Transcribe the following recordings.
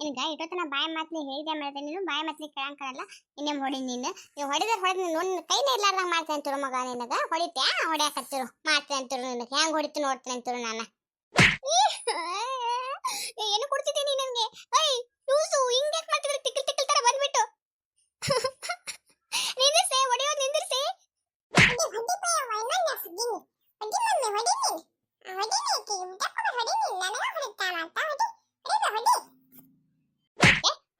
ನಿನ್ಗ ಇಟ್ಟೊತ್ತನ ಬಾಯ ಮಾತ್ಲಿ ಹೇಳಿದೆ ಮಾಡಿದೆ ನೀನು ಬಾಯ ಮಾತ್ಲಿ ಕೇಳಂಕರಲ್ಲ ಇನ್ನೇಮ್ ಹೊಡಿ ನೀನು ನೀವು ಹೊಡಿದ್ರೆ ಹೊಡೆದ್ ನನ್ನ ಕೈನೇ ಇರ್ಲಾರ್ದಂಗ ಮಾಡ್ತೇನೆ ಅಂತಿರು ಮಗ ನಿನಗ ಹೊಡಿತ್ಯಾ ಹೊಡ್ಯಾಕತ್ತಿರು ಮಾಡ್ತೇನೆ ಅಂತಿರು ನಿನಗೆ ಹೆಂಗ್ ಹೊಡಿತು ನೋಡ್ತೇನೆ ಅಂತಿರು ನಾನು ಏನು ಕೊಡ್ತಿದ್ದೀನಿ ನನಗೆ ಐ ಲೂಸು ಹಿಂಗೆ ಮಾಡ್ತಿದ್ರೆ ತಿಕ್ಕಲ್ ತಿಕ್ಕಲ್ ತರ ಬಂದ್ಬಿಟ್ಟು ನಿಂದಿರ್ಸೆ ಹೊಡೆಯೋದು ನಿಂದಿರ್ಸೆ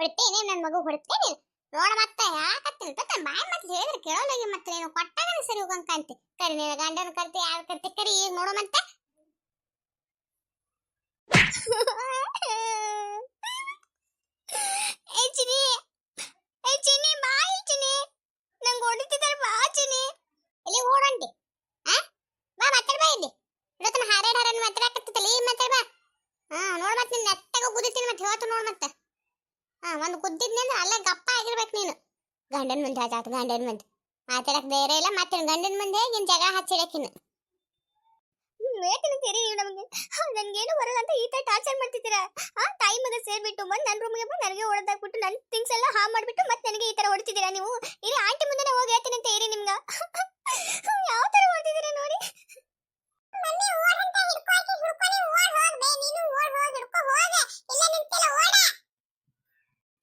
ಹೊಡಿತೇನೆ ನನ್ನ ಮಗು ಹೊಡಿತೇನೆ ನೋಡ ಮತ್ತೆ ಯಾಕತ್ತಿನ ತತ್ತ ಬಾಯಿ ಮತ್ತೆ ಹೇಳಿದ್ರೆ ಕೇಳೋಲಾಗಿ ಮತ್ತೆ ನೀನು ಕೊಟ್ಟಾಗ ಸರಿ ಹೋಗಂಕ ಕರಿ ನಿನ್ನ ಗಂಡನ ಕರ್ತಿ, ಯಾರು ಕರ್ತಿ ಕರಿ, ಈಗ ನೋಡು ಮತ್ತೆ ಏ ಚಿನಿ ಏ ಚಿನಿ ಬಾ ಇಲ್ಲಿ ಚಿನಿ ನಂಗೆ ಹೊಡಿತಿದ್ದಾರೆ ಬಾ ಚಿನಿ ಎಲ್ಲಿ ಓಡಂಟಿ ಆ ಬಾ ಮಾತಾಡ್ ಬಾ ಇಲ್ಲಿ ಇವತ್ತು ಹಾರೇಡ್ ಹಾರನ್ ಮಾತಾಡಕತ್ತಿತ್ತಲ್ಲ ಈ ಮಾತಾಡ್ ಬಾ ಹಾ ನೋಡ್ ಮತ್ತೆ ನಿನ್ನ ನೆಟ್ಟಗ ಗುದಿತೀನಿ ಮತ್ತೆ ಇವತ್ತು ನೋಡ್ ಮತ್ತೆ ಹಾ ಒಂದು ಗುದ್ದಿದ್ನಿ ಅಂದ್ರೆ ಅಲ್ಲೇ ಗಪ್ಪ ಆಗಿರ್ಬೇಕು ನೀನು ಗಂಡನ ಮುಂದೆ ಆತಾತ ಗಂಡನ ಮುಂದೆ. ಮಾತಾಡಕ್ ಬೇರೆ ಇಲ್ಲ ಮತ್ತೆ ಗಂಡನ ಮುಂದೆ ನಿನ್ ಜಗ ಹಚ್ಚಿಡಕಿನ ಹೇಳ್ತೀನಿ ನೀವು ನಮಗೆ. ನನ್ಗೇನು ಬರಲ್ಲ ಅಂತ ಈ ತರ ಟಾರ್ಚರ್ ಮಾಡ್ತಿದ್ದೀರಾ? ಆ ತಾಯಿ ಮಗ ಸೇರ್ಬಿಟ್ಟು ಬಂದು ನನ್ನ ರೂಮಿಗೆ ಬಂದು ನನಗೆ ಹೊಡೆದಾಕ್ಬಿಟ್ಟು ನನ್ನ ಥಿಂಗ್ಸ್ ಎಲ್ಲ ಹಾ ಮಾಡ್ಬಿಟ್ಟು ಮತ್ತೆ ನನಗೆ ಈ ತರ ಹೊಡ್ತಿದ್ದೀರಾ ನೀವು? ಇರಿ ಆಂಟಿ ಮುಂದೆ ಹೋಗಿ ಹೇಳ್ತೀನಿ ಅಂತ ಇರಿ ನಿಮ್ಗ. ಯಾವ ತರ ಹೊಡ್ತಿದ್ದೀರಾ ನೋಡಿ?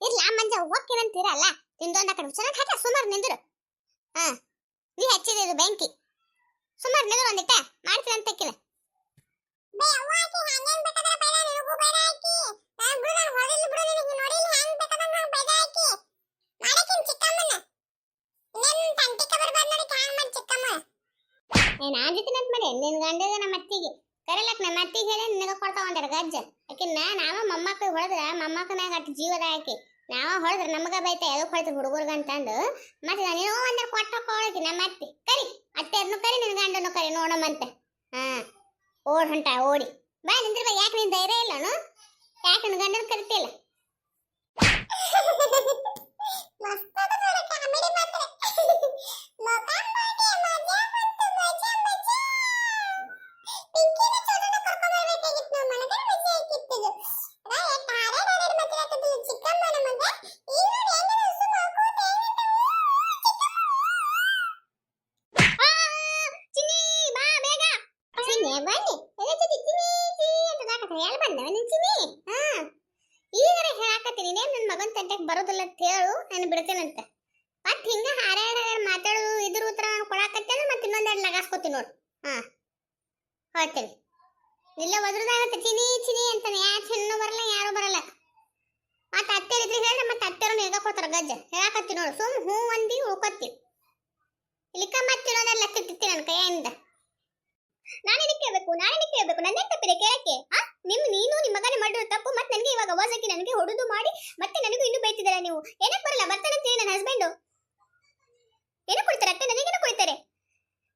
ಇರ್ಲ ಮಂಜ ಹೋಗ್ತೀನಂತೀರಲ್ಲ ತಿಂದೊಂದ ಕಡೆ ಚೆನ್ನಾಗಿ ಹಾಕ ಸುಮಾರು ನಿಂದ್ರು. ಹಾ ನೀ ಹಚ್ಚಿದೆ ಇದು ಬೆಂಕಿ. ಸುಮಾರು ನಿಂದ್ರು ಒಂದಿಟ್ಟ ಮಾಡ್ತೀನಿ ಅಂತ ಆದಿತ್ತಿನ ಮಾಡಿ ನಿನ್ ಗಂಡಗ ನಮ್ಮ ಅತ್ತಿಗೆ. ಕರೆಲಕ್ ನಮ್ಮ ಅತ್ತಿಗೆ ಹೇಳಿ ನಿನಗ ಕೊಡ್ತಾವ ಒಂದರ ಗಜ್ಜ ಯಾಕಿನ್ನ ನಾವ ಮೊಮ್ಮಕ್ಕಳು ಹೊಡೆದ್ರ ಮೊಮ್ಮಕ್ಕ ಮ್ಯಾಗ ಅಟ್ಟು ಜೀವದ ಹಾಕಿ ನಾವ ಹೊಡೆದ್ರ ನಮಗ ಬೈತ ಎದಕ್ ಹೊಡೆದ್ರ ಹುಡುಗರ್ಗಂತಂದು ಮತ್ತೆ ನೀನು ಒಂದರ ಕೊಟ್ಟ ಕೊಳಕಿ ನಮ್ಮ ಅತ್ತಿ ಕರಿ ಅತ್ತೆರ್ನು ಕರಿ ನಿನ್ ಗಂಡನು ಕರಿ ನೋಡಮಂತೆ ಹಾ ಓಡ್ ಹೊಂಟ ಓಡಿ. ಬಾ ನಿಂದ್ರ ಬಾ ಯಾಕೆ ನಿನ್ ಧೈರ್ಯ ಇಲ್ಲನು ಯಾಕೆ ನಿನ್ ಗಂಡನ ಕರಿತಿಲ್ಲ? ಆ, ಚಿನ್ನಿ, ಬಾ ಮಜಾ ಚಿನ್ನಿ, ಬನ್ನಿ. ಎಲೆ ಚಿನ್ನಿ, ಬರೋದಿಲ್ಲ ಅಂತ ಹೇಳು, ನಾನು ಬಿಡ್ತೇನಂತ. ಮತ್ತೆ ಹಿಂಗ ಹಾರಾಡ ಮಾತಾಡೋದು ಇದ್ರ ಉತ್ತರ ನಾನು ಕೊಡಾಕತ್ತೇನೆ, ಮತ್ತೆ ಇನ್ನೊಂದೆರಡು ಲಗಾಸ್ಕೊತೀನಿ ನೋಡು. ಹಾ. ಹೇಳ್ತೀನಿ ಇಲ್ಲ ಒದ್ರದಾಗತ್ತೆ ಚಿನಿ ಚಿನಿ ಅಂತಾನೆ. ಯಾ, ಚಿನ್ನು ಬರಲ್ಲ, ಯಾರು ಬರಲ್ಲ. ಮತ್ತೆ ಅತ್ತೆ ಇದ್ರೆ ಹೇಳಿದ್ರೆ ಮತ್ತೆ ಅತ್ತೆರನ್ನ ಹೇಗ ಕೊಡ್ತಾರ ಗಜ್ಜ. ಹೇಳಾಕತ್ತಿ ನೋಡು, ಸುಮ್ ಹೂ ಅಂದಿ ಉಳ್ಕೊತ್ತಿ ಇಲ್ಲಿಕ ಮತ್ತಿರೋದೆಲ್ಲ ತಿತ್ತಿ ನನ್ನ ಕೈಯಿಂದ. ನಾನೇನಕ್ಕೆ ಕೇಳಬೇಕು? ನಾನೇನಕ್ಕೆ ಕೇಳಬೇಕು? ನನ್ನೇ ತಪ್ಪಿದೆ ಕೇಳಕ್ಕೆ? ಆ? ನಿಮ್, ನೀನು ನಿಮ್ಮ ಮಗನೇ ಮಾಡಿರೋ ತಪ್ಪು ಮತ್ತೆ ನನಗೆ ಇವಾಗ ಅವಾಜ್ ನನಗೆ ಹೊಡೆದು ಮಾಡಿ ಮತ್ತೆ ನನಗೂ ಇನ್ನೂ ಬೈತಿದ್ದೀರಾ ನೀವು. ಏನಕ್ಕೆ ಬರಲ್ಲ? ಬರ್ತಾನೆ ಅಂತೀನಿ ನನ್ನ ಹಸ್ಬೆಂಡು ಏನಕ್ಕೆ ಕೊಡ್ತಾರೆ? ಅತ್ತೆ ನನಗೇನು ಕೊಡ್ತಾರೆ?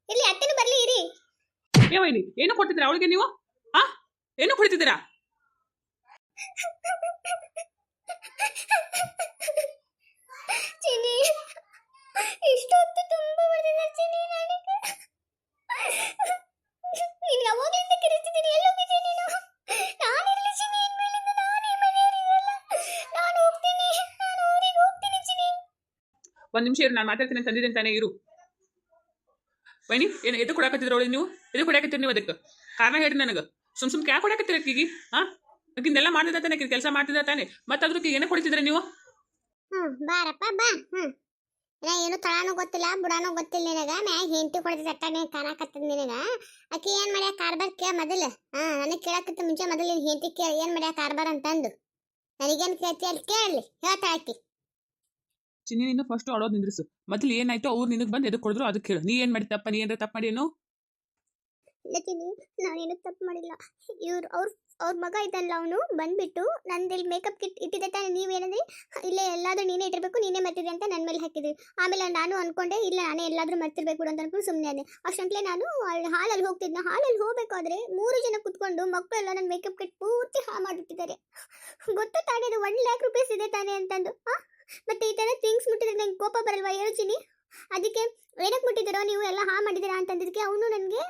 ಇರ್ಲಿ, ಅತ್ತೆನೂ ಬರಲಿ, ಇರಿ. ಏ ಏನು ಕೊಡ್ತಿದ್ದೀರಾ? ಅವಳಿಗೆ ನೀವು? ಆ? ಏನು ಕೊಡ್ತಿದ್ದೀರಾ? ಚಿನಿ ಇಷ್ಟೊತ್ತು ತುಂಬಾ ಹೊಡೆದ ಚಿನಿ ನನಗೆ ನೀನು ಯಾವಾಗಲಿಂದ ಕರಿತಿದ್ದೀನಿ ಎಲ್ಲೋಗಿದ್ದೆ ನೀನು. ನಾನೇ ಹೋಗ್ತೀನಿ, ನಾನು ಹೋಗ್ತೀನಿ ಒಂದ್ ನಿಮಿಷ ಇರು, ನಾನು ಮಾತಾಡ್ತೀನಿ ಅಂತ ಅಂದಿದ್ದೇನೆ ತಾನೇ ಇರು. ವೈನಿ, ಏನು ಎದು ಕೊಡಾಕತ್ತಿದ್ರ ಅವಳಿಗೆ ನೀವು? ಎದು ಕೊಡಾಕತ್ತೀರಿ ನೀವು ಅದಕ್ಕೆ? ಕಾರಣ ಹೇಳಿ ನನಗೆ. ಸುಮ್ ಸುಮ್ ಕ್ಯಾ ಕೊಡಾಕತ್ತೀರ ಅಕ್ಕಿಗೆ? ಹಾ? ಆಕಿಂದೆಲ್ಲ ಮಾಡ್ತಿದ್ದ ತಾನೆ ಕೆಲಸ ಮಾಡ್ತಿದ್ದ ತಾನೆ. ಮತ್ತೆ ಅದಕ್ಕೆ ಏನೇ ಕೊಡ್ತಿದ್ರೆ ನೀವು? ಹ್ಮ್ ಬಾರಪ್ಪ ಬಾ ಹ್ಮ್. ನಾ ಏನು ತಳಾನು ಗೊತ್ತಿಲ್ಲ ಬುಡಾನು ಗೊತ್ತಿಲ್ಲ ನಿನಗ. ಮ್ಯಾಗ ಹೆಂಡತಿ ಕೊಡ್ತಿದ್ದ ಅಟ್ಟ ನೀ ಕಾಣಕತ್ತದ ನಿನಗ. ಆಕಿ ಏನ್ ಮಾಡ್ಯಾ ಕಾರ್ಬಾರ್ ಕೇಳ ಮೊದಲ. ಹಾ ನನಗೆ ಕೇಳಕ್ಕಿಂತ ಮುಂಚೆ ಮೊದಲು ನಿನ್ ಹೆಂಡತಿ ಕೇಳ ಏನ್ ಮಾಡ್ಯಾ ಕಾರ್ಬಾರ್ ಅಂತಂದು. ನನಗೇನ್ ಕೇಳ್ತಿ ಅಲ್ಲಿ ಕೇಳಲಿ ಹೇಳ್ತಾ ಆಕಿ. ಚಿನ್ನಿ ನೀನು ಫಸ್ಟ್ ಆಡೋದು ನಿಂದ್ರಿಸು. ಮೊದಲು ಏನಾಯ್ತು ಅವ್ರು ನಿನಗೆ ಬಂದು ಎದಕ್ಕೆ ಕೊಡಿದ್ರು ಅದಕ್ಕೆ ಹೇಳು ನೀ ಏನು ಮಾಡಿ ತಪ್ಪ ನೀ ಏನಾರ ತಪ್ಪು ಮಾಡಿ ಏನು ಇಲ್ಲತೀನಿ ನಾನೇನು ತಪ್ಪು ಮಾಡಿಲ್ಲ. ಇವ್ರು ಅವ್ರ ಅವ್ರ ಮಗ ಇದ್ದಲ್ಲ ಅವನು, ಬಂದ್ಬಿಟ್ಟು ನಂದಿಲ್ಲಿ ಮೇಕಪ್ ಕಿಟ್ ಇಟ್ಟಿದ್ದೆ ತಾನೆ, ನೀವೇನಂದ್ರೆ? ಇಲ್ಲೇ ಎಲ್ಲಾದರೂ ನೀನೇ ಇಟ್ಟಿರಬೇಕು, ನೀನೇ ಮರ್ತಿದ್ದೆ ಅಂತ ನನ್ನ ಮೇಲೆ ಹಾಕಿದ್ರಿ. ಆಮೇಲೆ ನಾನು ಅಂದ್ಕೊಂಡೆ ಇಲ್ಲ, ನಾನೇ ಎಲ್ಲಾದರೂ ಮರ್ತಿರಬೇಕು ಅಂತ ಅನ್ಕೊಂಡು ಸುಮ್ಮನೆ ಅದೇ ಅಷ್ಟಂತಲೇ ನಾನು ಹಾಲಲ್ಲಿ ಹೋಗ್ತಿದ್ನ. ಹಾಲಲ್ಲಿ ಹೋಗ್ಬೇಕಾದ್ರೆ ಮೂರು ಜನ ಕುತ್ಕೊಂಡು ಮಕ್ಕಳೆಲ್ಲ ನನ್ನ ಮೇಕಪ್ ಕಿಟ್ ಪೂರ್ತಿ ಹಾ ಮಾಡಿಬಿಟ್ಟಿದ್ದಾರೆ. ಗೊತ್ತು ತಾನೇ, ಅದು ಒನ್ ಲ್ಯಾಕ್ ರುಪೀಸ್ ಇದೆ ತಾನೆ ಅಂತಂದು. ಮತ್ತೆ ಈ ಥರ ಥಿಂಗ್ಸ್ ಮುಟ್ಟಿದ್ರೆ ನಂಗೆ ಕೋಪ ಬರಲ್ವಾ ಯೋಚಿನಿ ಅದಕ್ಕೆ ಏನಕ್ಕೆ ಮುಟ್ಟಿದ್ದೀರೋ, ನೀವು ಎಲ್ಲ ಹಾ ಮಾಡಿದ್ದೀರಾ ಅಂತಂದಿದ್ದಕ್ಕೆ ಅವನು ನನಗೆ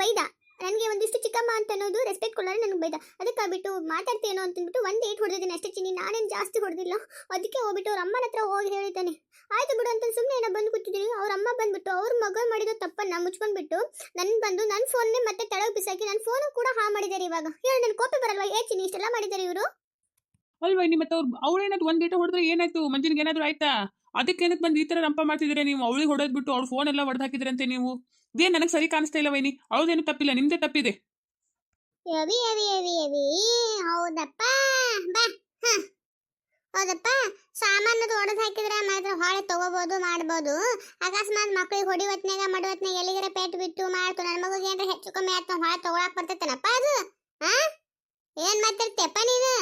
ಬೈದ. ನನಗೆ ಒಂದಿಷ್ಟು ಚಿಕ್ಕಮ್ಮ ಅಂತ ಅನ್ನೋದು ರೆಸ್ಪೆಕ್ಟ್ ಕೊಡೋರು ನನಗೆ ಬೈದ ಅದಕ್ಕೆ ಬಿಟ್ಟು ಮಾತಾಡ್ತೇನೋ ಅಂತಂದ್ಬಿಟ್ಟು ಒಂದು ಏಟ್ ಹೊಡೆದಿದ್ದೀನಿ. ಅಷ್ಟೇ ಚಿನ್ನಿ, ನಾನೇನು ಜಾಸ್ತಿ ಹೊಡೆದಿಲ್ಲ. ಅದಕ್ಕೆ ಹೋಗ್ಬಿಟ್ಟು ಅವ್ರ ಅಮ್ಮನ ಹತ್ರ ಹೋಗಿ ಹೇಳಿದ್ದಾನೆ ಆಯ್ತು ಬಿಡು ಅಂತ ಸುಮ್ಮನೆ ಏನೋ ಬಂದು ಕೂತಿದ್ದೀನಿ ಅವ್ರ ಅಮ್ಮ ಬಂದ್ಬಿಟ್ಟು ಅವ್ರ ಮಗ ಮಾಡಿದ ತಪ್ಪನ್ನು ಮುಚ್ಕೊಂಡ್ಬಿಟ್ಟು ನನ್ನ ಬಂದು ನನ್ನ ಫೋನ್ನೇ ಮತ್ತೆ ತಳಗೆ ಬಿಸಾಕಿ ನನ್ನ ಫೋನು ಕೂಡ ಹಾ ಮಾಡಿದ್ದಾರೆ ಇವಾಗ. ಹೇಳಿ ನನ್ನ ಕೋಪ ಬರಲ್ವಾ? ಏ ಚಿನ್ನಿ, ಇಷ್ಟೆಲ್ಲ ಮಾಡಿದ್ದಾರೆ ಇವರು? ಅಲ್ವಾ ನಿಮ್ಮ ಮತ್ತೆ ಅವ್ರು ಅವ್ರೇನಾದ್ರು ಒಂದು ಹೊಡೆದ್ರೆ ಏನಾಯ್ತು? ಮಂಜಿನಿಗೆ ಏನಾದ್ರು ಆಯ್ತಾ? ಅದಕ್ಕೆ ಏನಕ್ಕೆ ಬಂದು ಈ ಥರ ರಂಪ ಮಾಡ್ತಿದ್ರೆ ನೀವು? ಅವಳಿಗೆ ಹೊಡೆದ್ಬಿಟ್ಟು ಅವ್ಳ ಫೋನ್ ಎಲ್ಲ ಹೊಡೆದು ಹಾಕಿದ್ರಂತೆ ನೀವು. ಇದೇನು ನನಗೆ ಸರಿ ಕಾಣಿಸ್ತಾ ಇಲ್ಲ ವೈನಿ. ಅವಳದೇನು ತಪ್ಪಿಲ್ಲ, ನಿಮ್ದೇ ತಪ್ಪಿದೆ. ಎವಿ ಎವಿ ಎವಿ ಎವಿ ಹೌದಪ್ಪ. ಬಾ ಹೌದಪ್ಪ. ಸಾಮಾನದು ಒಡೆದು ಹಾಕಿದ್ರೆ ಮಾತ್ರ ಹೊಳೆ ತಗೋಬಹುದು ಮಾಡ್ಬೋದು. ಅಕಸ್ಮಾತ್ ಮಕ್ಳಿಗೆ ಹೊಡಿ ಹೊತ್ನ್ಯಾಗ ಮಡಿ ಎಲ್ಲಿಗಾರ ಪೇಟ್ ಬಿಟ್ಟು ಮಾಡ್ತು. ನನ್ನ ಮಗುಗೆ ಏನಾರ ಹೆಚ್ಚು ಕಮ್ಮಿ ಆಯ್ತು, ಹೊಳೆ ತಗೊಳಕ್ ಬರ್ತೈತೇನಪ್ಪ ಅದು? ಹಾ ಏನ್ ಮಾತಾಡ್ತೀಯಪ್ಪ ನೀನು?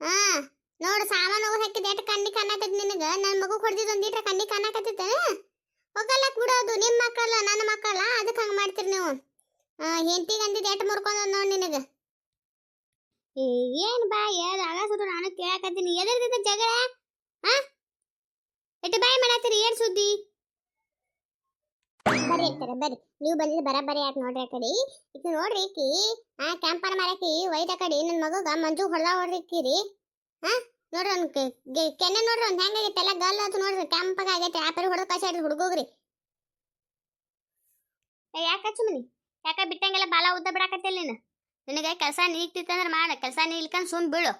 ಹಾ ನೋಡು, ಸಾಮಾನು ಹಾಕಿದ ಎಷ್ಟು ಕಣ್ಣಿ ಕಾಣಕತ್ತೈತಿ ನಿನಗ? ನನ್ನ ಮಗು ಹೊಡೆದಿದ್ದು ಇಟ್ರ ಕಣ್ಣಿ ಕಾಣಕತ್ತೈತೇನ ಹೋಗಲ್ಲಕ್ ಬಿಡೋದು ನಿಮ್ಮ ಮಕ್ಕಳ ನನ್ನ ಮಕ್ಕಳ ಅದಕ್ಕೆ ಹಂಗೆ ಮಾಡ್ತೀರಿ ನೀವು? ಹೆಂಡತಿಗೆ ಅಂದಿದ್ದು ಎಷ್ಟು ಮುರ್ಕೊಂಡು ನೋಡಿ ನಿನಗ? ಏನ್ ಬಾ ಏನ್ ಆಗ ಸುಟ್ಟು ನಾನು ಕೇಳಕತ್ತೀನಿ. ಎದರ್ದಿದ್ದ ಜಗಳ? ಹಾ ಎಟ್ಟು ಬಾಯಿ ಮಾಡತ್ತೀರಿ, ಏನ್ ಸುದ್ದಿ? ಬರ್ರಿ ಇರ್ತಾರೆ ಬರ್ರಿ. ನೀವು ಬಂದಿದ್ದು ಬರಬರಿ ಯಾಕೆ ನೋಡ್ರಿ ಕಡೆ ಈಗ ನೋಡ್ರಿ ಕಿ ಆ ಕ್ಯಾಂಪರ್ ಮಾರಕಿ ವೈಟ್ ಕಡೆ ನನ್ನ ಮಗುಗ ಮಂಜು ಹೊಡೆದ ಹೊಡ್ರಿಕ್ಕಿರಿ ಹಾ ನೋಡ್ರಿ ಅವ್ನ ಕೆ- ಗೆ- ಕೆನ್ನೆ ನೋಡ್ರಿ ಅವ್ನ ಹೆಂಗಾಗೈತೆ ಎಲ್ಲ ಗಲ್ ಅದು ನೋಡ್ರಿ, ಕೆಂಪಗ ಆಗೈತೆ. ಆ ಪರಿ ಹೊಡೆದ ಕಸಾಡ್ರಿ ಹುಡುಗೋಗ್ರಿ. ಯಾಕ ಹಚ್ಚು ಮನಿ? ಯಾಕ ಬಿಟ್ಟಂಗೆಲ್ಲ ಬಾಲ ಉದ್ದ ಬಿಡಾಕತ್ತಿಲ್ಲ ನೀನು? ನಿನಗೆ ಕೆಲಸ ನೀಗ್ತಿತ್ತಂದ್ರೆ ಮಾಡ. ಕೆಲಸ ನೀಗ್ಲಿಕ್ಕಂದ್ ಸುಮ್ ಬೀಳು.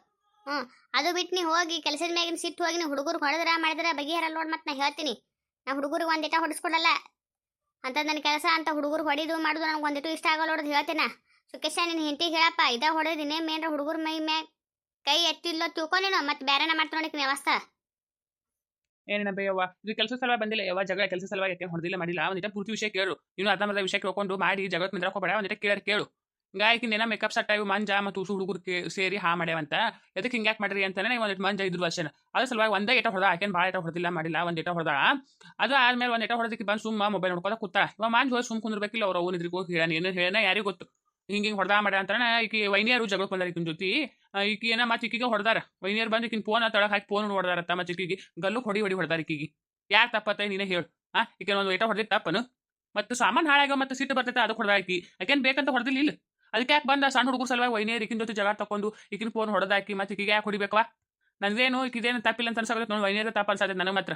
ಹ್ಞೂ ಅದು ಬಿಟ್ಟು ನೀ ಹೋಗಿ ಕೆಲಸದ ಮ್ಯಾಗಿನ ಸಿಟ್ಟು ಹೋಗಿ ನೀ ಹುಡುಗರು ಹೊಡೆದ್ರ ಮಾಡಿದ್ರ ಬಗೆಹರಲ್ಲ ನೋಡಿ ಮತ್ತೆ ನಾ ಹೇಳ್ತೀನಿ. ನಾ ಹುಡುಗರಿಗೆ ಒಂದಿಟ ಹೊಡಿಸ್ಕೊಡಲ್ಲ. ಅಂತ ನನ್ನ ಕೆಲಸ ಅಂತ ಹುಡುಗರು ಹೊಡಿದು ಮಾಡುದು ನನಗೆ ಒಂದಿಟ್ಟು ಇಷ್ಟ ಆಗಲ್ಲ ನೋಡೋದು ಹೇಳ್ತೇನೆ. ಸುಖೇಶ ನಿನ್ನ ಹೆಂಟಿಗೆ ಹೇಳಪ್ಪ, ಇದ ಹೊಡೆದಿನಿ ಮೇನ್ರ ಹುಡುಗರ ಮೈ ಮ್ಯಾಗ ಕೈ ಎತ್ತಿಲ್ಲ ತಿಳ್ಕೊಂಡಿನೋ ಮತ್ತೆ ಬೇರೆನ ಮಾಡ್ತಾ ನೋಡಿಕ್ ವ್ಯವಸ್ಥೆ. ಏನೇನ ಬೇಯವ್ವ. ಇದು ಕೆಲಸ ಸಲುವಾಗಿ ಬಂದಿಲ್ಲ. ಯಾವ ಜಗಳ ಕೆಲಸ ಸಲುವಾಗಿ ಯಾಕೆ ಹೊಡೆದಿಲ್ಲ, ಮಾಡಿಲ್ಲ. ಒಂದಿಟ ಪೂರ್ತಿ ವಿಷಯ ಕೇಳು. ನೀನು ಅರ್ಧ ಮರ್ಧ ವಿಷಯ ಕೇಳ್ಕೊಂಡು ಮಾಡಿ, ಜಗತ್ ನಿಂದ್ರಕ್ ಹೋಗಬೇಡ. ಒಂದಿಟ ಕೇಳಿ. ಕೇಳು ಗಾಯಕಿನ ಮೇಕಪ್ ಸೆಟ್ ಆಗಿ ಮಂಜ ಮತ್ತು ಉಸು ಹುಡುಗರು ಸೇರಿ ಹಾ ಮಾಡ್ಯಾವಂತ. ಎದಕ್ಕೆ ಹಿಂಗ್ಯಾಕ್ ಮಾಡ್ರಿ ಅಂತಾನೆ ಒಂದಿಟ್ಟು ಮಂಜ ಇದ್ರು ವರ್ಷನ ಅದ್ರ ಸಲುವಾಗಿ ಒಂದೇ ಏಟ ಹೊಡೆದ ಆಕೆನ್ ಭಾಳ ಏಟ ಹೊಡೆದಿಲ್ಲ, ಮಾಡಿಲ್ಲ, ಒಂದ್ ಏಟ ಹೊಡೆದ ಅದು ಆದ್ಮೇಲೆ ಒಂದು ಏಟ ಹೊಡೆದಕ್ಕೆ ಬಂದು ಸುಮ್ಮ ಮೊಬೈಲ್ ನೋಡ್ಕೊತ ಕೂತಾ ಇವಾಗ ಮಂಜ್ ಹೋಗಿ ಸುಮ್ಮ ಕುಂದಿರ್ಬೇಕಿಲ್ಲ ಅವ್ರ ಅವ್ನ ಇದ್ರಿಗೆ ಹೋಗಿ ಹೇಳ ನೀನು ಹೇಳನ ಯಾರಿಗೂ ಗೊತ್ತು. ಹಿಂಗೆ ಹಿಂಗೆ ಹೊಡೆದ ಮಾಡ್ಯ ಅಂತಾನೆ ಈಕಿ ವೈನಿಯರು ಜಗಳಕ್ಕೆ ಬಂದಾರ ಈಕಿನ ಜೊತೆ. ಈಕಿ ಏನ ಮತ್ತೆ ಈಕಿಗೆ ಹೊಡೆದಾರ. ವೈನಿಯರ್ ಬಂದು ಈಕಿನ ಫೋನ್ ತಳಕ್ ಹಾಕಿ ಫೋನ್ ಹೊಡೆದಾರತ್ತ ಮತ್ತೆ ಈಕಿಗೆ ಗಲ್ಲು ಹೊಡಿ ಹೊಡಿ ಹೊಡೆದಾರ ಈಕಿಗೆ. ಯಾರು ತಪ್ಪತ್ತ ನೀನೇ ಹೇಳು. ಆ ಈಕೆ ಒಂದು ಏಟ ಹೊಡೆದಿತ್ತು ತಪ್ಪನು. ಮತ್ತು ಸಾಮಾನು ಹಾಳಾಗ ಮತ್ತೆ ಸಿಟ್ಟು ಬರ್ತೈತೆ ಅದಕ್ಕೆ ಹೊಡೆದ ಆಕಿ ಯಾಕೆನ್ ಬೇಕಂತ ಹೊಡೆದಿಲ್ಲ ಇಲ್ಲ ಅದಕ್ಕೆ ಯಾಕೆ ಬಂದ ಸಣ್ಣ ಹುಡುಗರು ಸಲುವಾಗಿ ವೈನಿಯರ್ ಈಕಿನ ಜೊತೆ ಜಗಳ ತಕೊಂಡು ಈಕಿನ ಫೋನ್ ಹೊಡೆದಾಕಿ ಮತ್ತೆ ಈಕಿಗೆ ಯಾಕೆ ಹೊಡಿಬೇಕವಾ? ನಂದೇನು ಈಕಿದೇನು ತಪ್ಪಿಲ್ಲ ಅಂತ ಅನ್ಸಾಗುತ್ತೆ ನೋಡಿ ವೈನಿಯರ್ ತಪ್ಪ ಅನ್ಸತ್ತೆ ನನಗೆ ಮಾತ್ರ.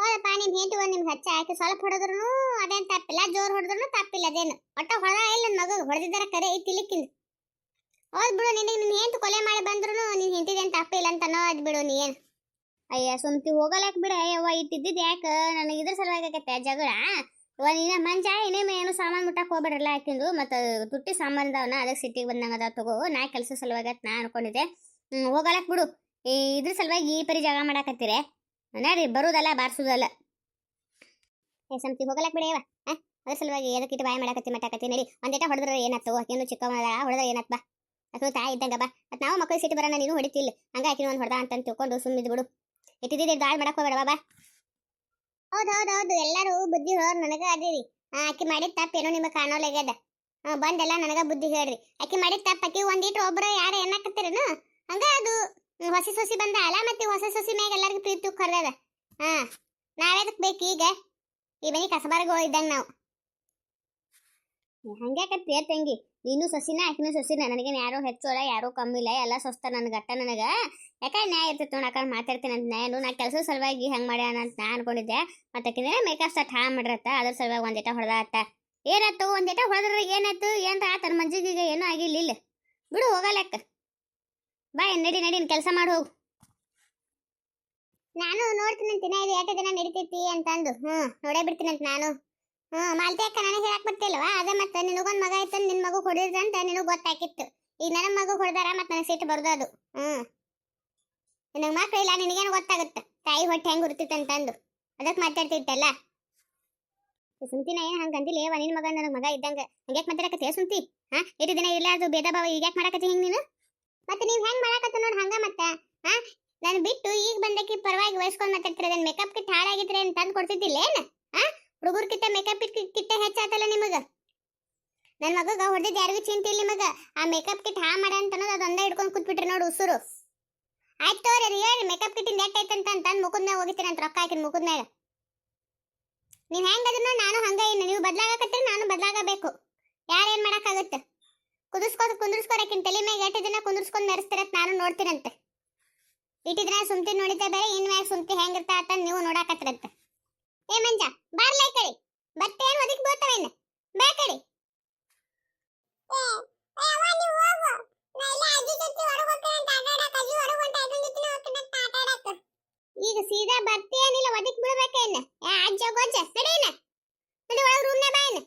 ಹೌದಪ್ಪ ಪಾಣಿ ಹೆಂಡತಿ ಒಂದು ನಿಮ್ಗೆ ಹಚ್ಚ. ಹಾಕಿ ಸ್ವಲ್ಪ ಹೊಡೆದ್ರು ಅದೇನ್ ತಪ್ಪಿಲ್ಲ, ಜೋರು ಹೊಡೆದ್ರು ತಪ್ಪಿಲ್ಲ ಅದೇನು. ಒಟ್ಟ ಹೊಡ ಇಲ್ಲ ನನ್ನ ಹೊಡೆದಿದ್ದಾರೆ ಕರೆ ಐತಿ ತಿಲಿಕ್ಕಿಂದ. ಹೌದ್ ಬಿಡು, ನಿನಗೆ ನಿನ್ನ ಹೆಂಡತಿ ಕೊಲೆ ಮಾಡಿ ಬಂದ್ರು ನಿನ್ ಹೆಂಡತಿದೇನ್ ತಪ್ಪಿಲ್ಲ ಅಂತ ಅನ್ನೋದ್ ಬಿಡು ನೀ ಏನು. ಅಯ್ಯ, ಸುಮ್ತಿ ಹೋಗಲಾಕ್ ಬಿಡ, ಯವ್ವ, ಇಟ್ಟಿದ್ದಿದ್ ಯಾಕ? ನನಗೆ ಇದ್ರ ಸಲುವಾಗಿ ಆಗತ್ತೆ, ಜಗಳ. ನೀನ ಮಂಜ ಏನೇ ಏನು ಸಾಮಾನು ಮುಟ್ಟಕ್ಕೆ ಹೋಗ್ಬಿಡ್ರಲ್ಲ ಹಾಕಿಂದು ಮತ್ತ ತುಟ್ಟಿ ಸಾಮಾನು ಸಾಮಾನ್ದವನ ಅದಕ್ಕೆ ಸಿಟ್ಟಿಗೆ ಬಂದಂಗ ಅದಾವ ತಗೋ, ನಾ ಕೆಲಸ ಸಲುವಾಗಿ ನಾ ಅನ್ಕೊಂಡಿದ್ದೆ. ಹೋಗಲಾಕ್ ಬಿಡು. ಇದ್ರ ಸಲುವಾಗಿ ಈ ಪರಿ ಜಗಳ ಮಾಡಾಕತ್ತೀರಿ. ನಡ್ರಿ ಬರುದಲ್ಲ ಬಾರಿಸುದಲ್ಲ ಏ, ಸಂತಿ, ಹೋಗಲಕ್ ಬಿಡೇವ ಅದ್ರ ಸಲುವಾಗಿ ಎದಕ್ಕೆ ಇಟ್ಟು ಬಾಯಿ ಮಾಡಾಕತ್ತಿ, ಮಟ್ಟಾಕತ್ತಿ, ನಡಿ. ಒಂದೇಟ ಹೊಡೆದ್ರೆ ಏನಾಯ್ತು ಆಕೆನು ಚಿಕ್ಕವನ ಹೊಡೆದ್ರೆ ಏನಾತ್ ಬಾ. ತಾಯಿ ಇದ್ದಂಗ ಬಾ. ಮತ್ ನಾವು ಮಕ್ಕಳು ಸಿಟ್ಟು ಬರೋಣ, ನೀನು ಹೊಡಿತಿಲ್ಲ ಹಂಗ ಆಕಿನ ಒಂದು ಹೊಡೆದ ಅಂತ ತಿಳ್ಕೊಂಡು ಸುಮ್ಮಿದ್ ಬಿಡು ಇಟ್ಟಿದ್ದೀರಿ ದಾಳ್ ಮಾಡಕ್ ಹೋಗ್ಬೇಡ, ಬಾ ಹೌದು ಹೌದು ಹೌದು. ಎಲ್ಲರೂ ಬುದ್ಧಿ ಹೇಳೋರು ನನಗೆ ಅದೀರಿ. ಆಕಿ ಮಾಡಿದ ತಪ್ಪೇನೋ ನಿಮಗೆ ಆ ಬಂದೆಲ್ಲ ನನಗೆ ಬುದ್ಧಿ ಹೇಳ್ರಿ. ಆಕಿ ಮಾಡಿದ ತಪ್ಪ ಆಕಿ ಒಂದಿಟ್ಟು ಒಬ್ರು ಯಾರು ಏನಾಕತ್ತೀರೇನು ಹಂಗ ಅದು. ಹೊಸ ಸೊಸಿ ಬಂದ ಅಲ್ಲ ಮತ್ತೆ ಹೊಸ ಸೊಸಿ ಮ್ಯಾಗ ಎಲ್ಲರಿಗೂ ಪ್ರೀತಿ ಕರ್ದದ ಹಾ ನಾವೇದಕ್ ಬೇಕು ಈಗ? ಈ ಮನೆ ಕಸಬಾರಗಳು ಇದ್ದಂಗ ನಾವು. ಹಂಗ್ಯಾಕತ್ತಿ ತಂಗಿ? ನೀನು ಸೊಸಿನ, ಆಕಿನೂ ಸೊಸಿನ, ನನಗೇನು ಯಾರೋ ಅಲ್ಲ ಯಾರೋ ಕಮ್ಮಿ ಇಲ್ಲ ಎಲ್ಲ ಸ್ವಸ್ಥ ನನಗೆ ಅಟ್ಟ ನನಗೆ. ಯಾಕೆ ನ್ಯಾಯ ಇರ್ತೈತೆ ನೋಡಕ ಮಾತಾಡ್ತೀನಿ ಅಂತ ನ್ಯಾಯನು ನಾ ಕೆಲಸದ ಸಲುವಾಗಿ ಹೆಂಗೆ ಮಾಡ್ಯಾನ ಅಂತ ನಾ ಅನ್ಕೊಂಡಿದ್ದೆ. ಮತ್ತೆ ಆಕಿನ ಮೇಕಪ್ ಸಟ್ ಹಾ ಮಾಡಿರತ್ತ, ಅದ್ರ ಸಲುವಾಗಿ ಒಂದೇಟ ಹೊಡೆದ ಅಟ್ಟ ಏನಾಯ್ತು ಒಂದೇಟ ಹೊಡೆದ್ರೆ ಏನಾಯ್ತು, ಏನ್ರ ಆತನ ಮಂಜಿಗೆ ಈಗ ಏನೂ ಆಗಿಲ್ಲ ಬಿಡು, ಹೋಗಲಕ್ಕ. ಬಾ ನಡಿ ನಡಿ ಕೆಲಸ ಮಾಡಿ ಹೋಗು. ನಾನು ನೋಡ್ತೀನಿ ದಿನ ಇದು ಎಷ್ಟು ದಿನ ನಡೀತೈತಿ ಅಂತಂದು. ಹ್ಞೂ ನೋಡೇ ಬಿಡ್ತೀನಂತ ನಾನು. ಹ್ಞೂ ಮಾಲ್ತಿ ಅಕ್ಕ ನನಗೆ ಹೇಳಕ್ ಬರ್ತಿಲ್ವಾ? ಅದೇ ಮತ್ತೆ ನಿನಗೊಂದು ಮಗ ಇತ್ತು ನಿನ್ನ ಮಗು ಹೊಡಿದ್ರಂತ ನಿನಗೆ ಗೊತ್ತಾಕಿತ್ತು. ಈಗ ನನ್ನ ಮಗು ಹೊಡೆದಾರ ಮತ್ತೆ ನನಗೆ ಸಿಟ್ಟು ಬರೋದು ಅದು. ಹ್ಞೂ ನಿನಗೆ ಮಕ್ಕಳು ಇಲ್ಲ, ನಿನಗೇನು ಗೊತ್ತಾಗುತ್ತೆ? ತಾಯಿ ಹೊಟ್ಟೆ ಹೆಂಗೆ ಉರ್ತಿತ್ತು ಅಂತಂದು. ಅದಕ್ಕೆ ಮಾತಾಡ್ತಿತ್ತಲ್ಲ ಸುಮ್ತಿನ ಏನು ಹಂಗೆ ಅಂದಿಲ್ಲ? ಏವ ನಿನ್ನ ಮಗ ನನಗೆ ಮಗ ಇದ್ದಂಗೆ. ಹಂಗ್ಯಾಕೆ ಮಾತಾಡಕತ್ತೆ? ಸುಮ್ತಿ ಹಾಂ ಇಟ್ಟು ದಿನ ಇರಲಾರ್ದು ಭೇದ ಭಾವ, ಈಗ ಯಾಕೆ ಮಾಡಕತ್ತಿ ಹಿಂಗೆ ನೀನು? ಮತ್ತೆ ನೀವು ಹೆಂಗೆ ಮಾಡಕತ್ತ ನೋಡಿ ಹಂಗ ಮತ್ತೆ ಹಾಂ ಬಿಟ್ಟು ಈಗ ಬಂದಕ್ಕೆ ಪರವಾಗಿ ವಹಿಸ್ಕೊಂಡು ಮಾತಾಡ್ತಿರ ಮೇಕಪ್ ಕಿಟ್ ಹಾಳಾಗಿದ್ರೆ ಅಂತ ತಂದು ಕೊಡ್ತಿದ್ದಿಲ್ಲ ಏನು? ಆ? ಕಿತ್ತ ಮೇಕಪ್ ಕಿಟ್ಟ ಹೆಚ್ಚಾತಲ್ಲ ನಿಮಗ? ನನ್ನ ಮಗಗ ಹೊಡೆದಿದ್ದು ಯಾರಿಗೂ ಚಿಂತೆ ಇಲ್ಲ ನಿಮಗ. ಆ ಮೇಕಪ್ ಕಿಟ್ ಹಾ ಮಾಡ ಅಂತ ಅನ್ನೋದು ಅದೊಂದೇ ಹಿಡ್ಕೊಂಡು ಕೂತ್ಬಿಟ್ರಿ ನೋಡು ಉಸುರು. ಆಯ್ತು ತೋರಿ ಹೇಳಿ ಮೇಕಪ್ ಕಿಟ್ಟಿಂದ ಎಟ್ ಐತೆ ಅಂತ ಅಂತಂದು ಮುಖದ ಮ್ಯಾಗ ಹೋಗಿತೀನಿ ಅಂತ ರೊಕ್ಕ ಹಾಕಿನ ಮುಖದ ಮ್ಯಾಗ. ನೀವು ಹೆಂಗದನ್ನ ನಾನು ಹಂಗ ಇನ್ನು. ನೀವು ಬದಲಾಗಕತ್ತೀರಿ, ನಾನು ಬದಲಾಗಬೇಕು. ಯಾರೇನು ಮಾಡೋಕ್ಕಾಗುತ್ತೆ? ಕುದಿಸ್ಕೊಂಡು ಕುಂದ್ರಸ್ಕೊರಕಿನ್ ತಲೆ ಮ್ಯಾಗ ಎಷ್ಟು ದಿನ ಕುಂದ್ರಸ್ಕೊಂಡ್ ಮೆರೆಸ್ತಿರತ್ ನಾನು ನೋಡ್ತೀನಂತೆ. ಇಟ್ಟು ದಿನ ಸುಮ್ತಿ ನೋಡಿದ್ದೆ ಬೇರೆ ಇನ್ ಮ್ಯಾಗ ಸುಮ್ತಿ ಹೆಂಗಿರ್ತಾ ಅಂತ ನೀವು ನೋಡಾಕತ್ತಿರಂತ ಏ ಮಂಜ ಬಾರ್ಲಾ ಈ ಕಡೆ. ಬರ್ತೇನ್ ಒದಕ್ ಬೀಳ್ತಾವೇನ ಬಾ ಈ ಕಡೆ. ಈಗ ಸೀದಾ ಬರ್ತೇನಿಲ್ಲ ಒದಕ್ ಬಿಡ್ಬೇಕೇನ ಏ ಅಜ್ಜ ಗೊಜ್ಜ ನಡೀನ ನಡಿ ಒಳಗ್ ರೂಮ್ನ ಬಾಯನ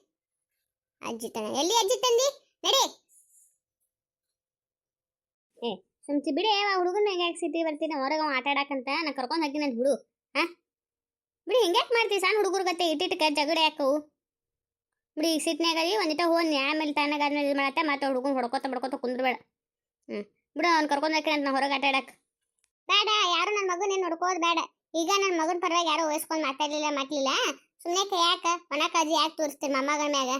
ಅಜ್ಜಿ ತನ ಎಲ್ಲಿ ಅಜ್ಜಿ ತಂದಿ? ನಡಿ. ಸುಮ್ಸಿ ಬಿಡಿ ಆ ಹುಡುಗನ ಯಾಕೆ ಸಿಟಿ ಬರ್ತೀನಿ? ಹೊರಗೆ ಆಟ ಆಡಕಂತ ನಾ ಕರ್ಕೊಂಡ್ ಹಾಕಿನ ಬಿಡು ಹಾ ಬಿಡಿ ಹಿಂಗ್ಯಾಕ್ ಮಾಡ್ತೀವಿ ಸಣ್ಣ ಹುಡುಗರು ಗತೆ ಇಟ್ಟಿಟ್ಕ ಜಗಡ ಯಾಕವು? ಬಿಡಿ, ಈಗ ಅದೀವಿ ಒಂದಿಟ ಹೋಗಿ ಆಮೇಲೆ ತಾನಾಗಾದ್ಮೇಲೆ ಇದು ಮಾಡತ್ತೆ, ಮತ್ತೆ ಹುಡುಗನ ಹೊಡ್ಕೊತ ಬಡ್ಕೋತ ಕುಂದ್ರಬೇಡ. ಹ್ಞೂ ಬಿಡು, ಅವ್ನು ಕರ್ಕೊಂಡು ಹಾಕಿನ ಅಂತ ನಾ ಹೊರಗೆ ಆಟ ಆಡಕ್ಕೆ ಬೇಡ, ಯಾರು ನನ್ನ ಮಗನ ನೋಡ್ಕೋದ್ ಬೇಡ. ಈಗ ನನ್ನ ಮಗನ ಪರವಾಗಿ ಯಾರು ವಹಿಸ್ಕೊಂಡು ಮಾತಾಡಲಿಲ್ಲ ಮಾಡ್ಲಿಲ್ಲ ಸುಮ್ಮನೆ ಯಾಕ ಒಣ ಕಾಜಿ ಯಾಕೆ ತೋರಿಸ್ತೀರಿ ಮೊಮ್ಮಗಳ ಮ್ಯಾಗ?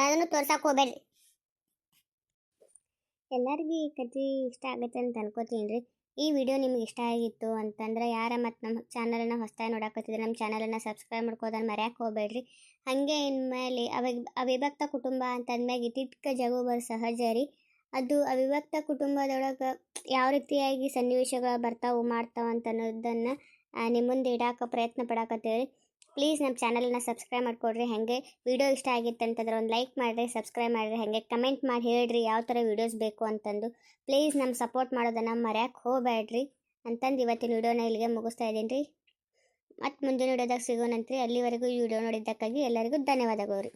ಅದನ್ನು ತೋರ್ಸಕ್ಕೆ ಹೋಗ್ಬೇಡ್ರಿ. ಎಲ್ಲರಿಗೂ ಈ ಕಥೆ ಇಷ್ಟ ಆಗುತ್ತೆ ಅಂತ ಅನ್ಕೋತೀನಿ ರೀ. ಈ ವಿಡಿಯೋ ನಿಮ್ಗೆ ಇಷ್ಟ ಆಗಿತ್ತು ಅಂತಂದ್ರೆ ಯಾರ ಮತ್ತು ನಮ್ಮ ಚಾನಲನ್ನು ಹೊಸದಾಗಿ ನೋಡಾಕತ್ತಿದ್ರೆ ನಮ್ಮ ಚಾನಲನ್ನು ಸಬ್ಸ್ಕ್ರೈಬ್ ಮಾಡ್ಕೋದನ್ನ ಮರ್ಯಾಕೆ ಹೋಗ್ಬೇಡ್ರಿ. ಹಾಗೆ ಇನ್ಮೇಲೆ ಅವಾಗ ಅವಿಭಕ್ತ ಕುಟುಂಬ ಅಂತಂದ್ಮ್ಯಾಗ ಇಟ್ಟಿಟ್ಕ ಬರೋ ಸಹಜ ರೀ. ಅದು ಅವಿಭಕ್ತ ಕುಟುಂಬದೊಳಗೆ ಯಾವ ರೀತಿಯಾಗಿ ಸನ್ನಿವೇಶಗಳು ಬರ್ತಾವು ಮಾಡ್ತಾವ ಅಂತ ಅನ್ನೋದನ್ನು ನಿಮ್ಮ ಮುಂದೆ ಇಡಾಕ ಪ್ರಯತ್ನ ಪಡಾಕತ್ತೇವೆ ಪ್ಲೀಸ್ ನಮ್ಮ ಚಾನಲನ್ನ ಸಬ್ಸ್ಕ್ರೈಬ್ ಮಾಡಿಕೊಡ್ರಿ. ಹಾಗೆ ವಿಡಿಯೋ ಇಷ್ಟ ಆಗಿತ್ತು ಅಂತಂದ್ರೆ ಒಂದು ಲೈಕ್ ಮಾಡಿರಿ, ಸಬ್ಸ್ಕ್ರೈಬ್ ಮಾಡಿರಿ. ಹಾಗೆ ಕಮೆಂಟ್ ಮಾಡಿ ಹೇಳ್ರಿ ಯಾವ ಥರ ವೀಡಿಯೋಸ್ ಬೇಕು ಅಂತಂದು. ಪ್ಲೀಸ್ ನಮ್ಮ ಸಪೋರ್ಟ್ ಮಾಡೋದನ್ನು ಮರ್ಯಾಕೆ ಹೋಗಬೇಡ್ರಿ ಅಂತಂದು ಇವತ್ತಿನ ವಿಡಿಯೋನ ಇಲ್ಲಿಗೆ ಮುಗಿಸ್ತಾ ಇದ್ದೀನಿ ರೀ. ಮತ್ತು ಮುಂದಿನ ವಿಡಿಯೋದಾಗ ಸಿಗೋಣಂತ್ರಿ. ಅಲ್ಲಿವರೆಗೂ ಈ ವಿಡಿಯೋ ನೋಡಿದ್ದಕ್ಕಾಗಿ ಎಲ್ಲರಿಗೂ ಧನ್ಯವಾದಗಳು ರೀ.